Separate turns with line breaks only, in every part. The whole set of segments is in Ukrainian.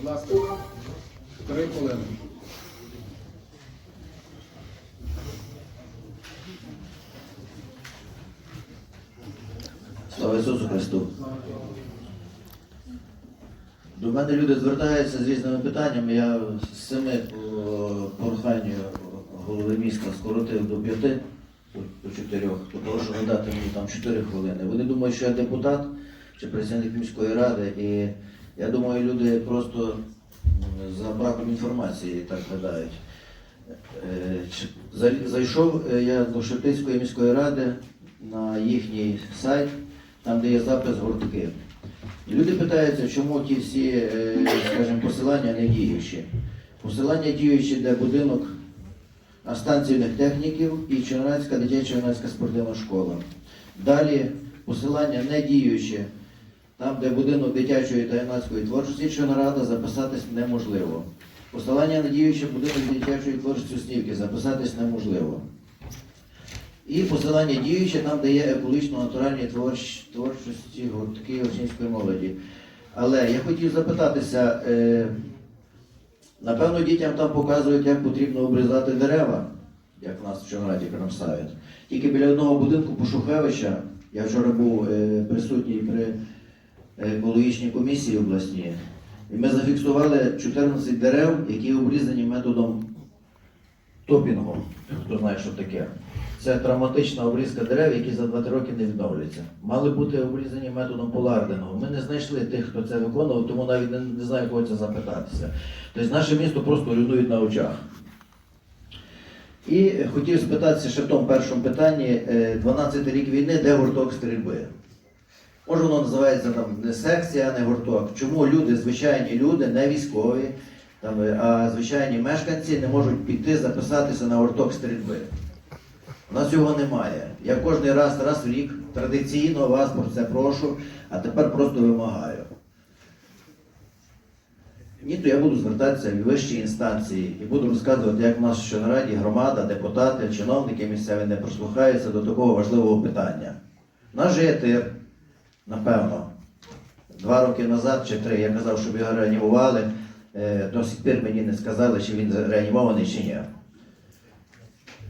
Будь ласка, три хвилини.
Слава Ісусу Христу! До мене люди звертаються з різними питаннями. Я з семи по проханню голови міста скоротив до п'яти, по- по чотирьох, то прошу надати мені там чотири хвилини. Вони думають, що я депутат чи працівник міської ради, і я думаю, люди просто за браком інформації так гадають. Е, Зайшов е, я до Шептицької міської ради на їхній сайт, там де є запис гуртки. Люди питаються, чому ті всі, е, скажімо, посилання не діючі. Посилання діючі, де будинок станційних техніків і Чорнацька дитяча юнацька спортивна школа. Далі посилання не діючі, там, де будинок дитячої та юнацької творчості Чорнорада, записатись неможливо. Посилання на діюче будинок дитячої творчості Снівки, записатись неможливо. І посилання діюче там, де є екологічно-натуральні творч... творчості гуртки осінської молоді. Але я хотів запитатися, е... напевно, дітям там показують, як потрібно обрізати дерева, як в нас в Чорнораді крамсають. Тільки біля одного будинку Пошухевича, я вчора був е... присутній при екологічній комісії обласній, і ми зафіксували 14 дерев, які обрізані методом топінгу. Хто знає, що таке. Це травматична обрізка дерев, які за 2-3 роки не відновлюються. Мали бути обрізані методом полардингу. Ми не знайшли тих, хто це виконував, тому навіть не, не знаю, кого це запитатися. Тобто наше місто просто руйнують на очах. І хотів спитатися ще в тому першому питанні, е, 12 рік війни, де гурток стрільби? Може воно називається там не секція, не гурток. Чому люди, звичайні люди, не військові, там, а звичайні мешканці не можуть піти записатися на гурток стрільби? У нас його немає. Я кожен раз, раз в рік традиційно вас про це прошу, а тепер просто вимагаю. Ні, то я буду звертатися в вищі інстанції і буду розказувати, як в нас що на раді громада, депутати, чиновники місцеві не прислухаються до такого важливого питання. Наш тир, напевно, два роки назад чи три я казав, щоб його реанімували. Е, До сих пір мені не сказали, чи він реанімований чи ні.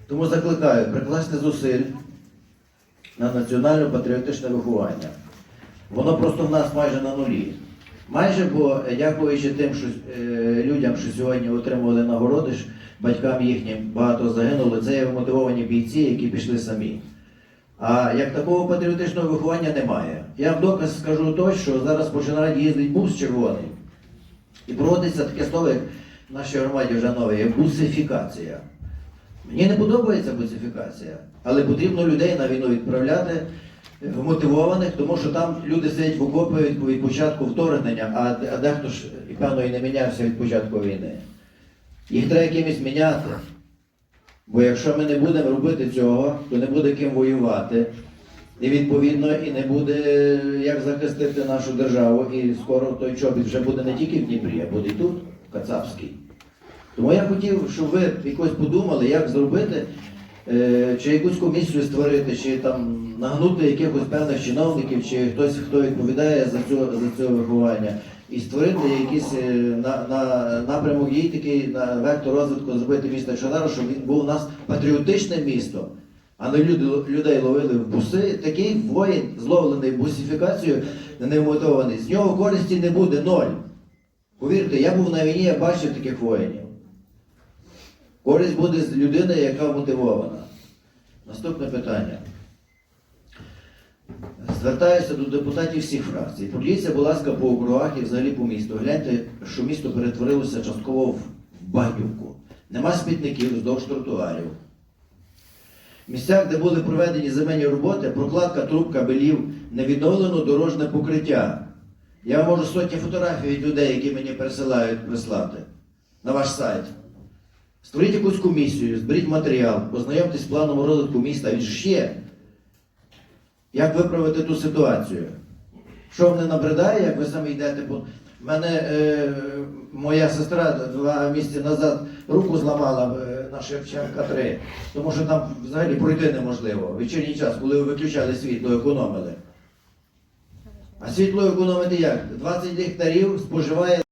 Тому закликаю прикласти зусиль на національно-патріотичне виховання. Воно просто в нас майже на нулі. Майже, бо е, дякуючи тим що, е, людям, що сьогодні отримували нагороди, батькам їхнім багато загинули, це є мотивовані бійці, які пішли самі. А як такого патріотичного виховання немає. Я в доказ скажу то, що зараз по Чорнораді їздить бус червоний. І проводиться таке слово, як в нашій громаді вже нове, як бусифікація. Мені не подобається бусифікація, але потрібно людей на війну відправляти е, мотивованих, тому що там люди сидять в окопі від, початку вторгнення, а, дехто ж певно і не мінявся від початку війни. Їх треба якимось міняти. Бо якщо ми не будемо робити цього, то не буде ким воювати. І відповідно і не буде як захистити нашу державу. І скоро той чобіт вже буде не тільки в Дніпрі, а буде і тут, в Кацапській. Тому я хотів, щоб ви якось подумали, як зробити, е, чи якусь комісію створити, чи там нагнути якихось певних чиновників, чи хтось, хто відповідає за це, за це виховання, і створити якийсь е, на, на, напрямок дій такий на вектор розвитку зробити місто Чонару, щоб він був у нас патріотичне місто. А не люди, людей ловили в буси. Такий воїн, зловлений бусифікацією, немотований. З нього користі не буде ноль. Повірте, я був на війні, я бачив таких воїнів. Користь буде з людини, яка мотивована. Наступне питання. Звертаюся до депутатів всіх фракцій. Подивіться, будь ласка, по округах і взагалі по місту. Гляньте, що місто перетворилося частково в багнюку. Нема смітників вздовж тротуарів. В місцях, де були проведені земельні роботи, прокладка труб кабелів, не відновлено дорожне покриття. Я можу сотні фотографій від людей, які мені присилають прислати на ваш сайт. Створіть якусь комісію, зберіть матеріал, познайомтесь з планом розвитку міста. Ж є. Як виправити ту ситуацію? Що вам не набридає, як ви самі йдете по. Мене е, моя сестра два місяці назад руку зламала е, на Шевченка 3, тому що там взагалі пройти неможливо. Вечірній час, коли ви виключали світло, економили. А світло економити як? 20 гектарів споживає.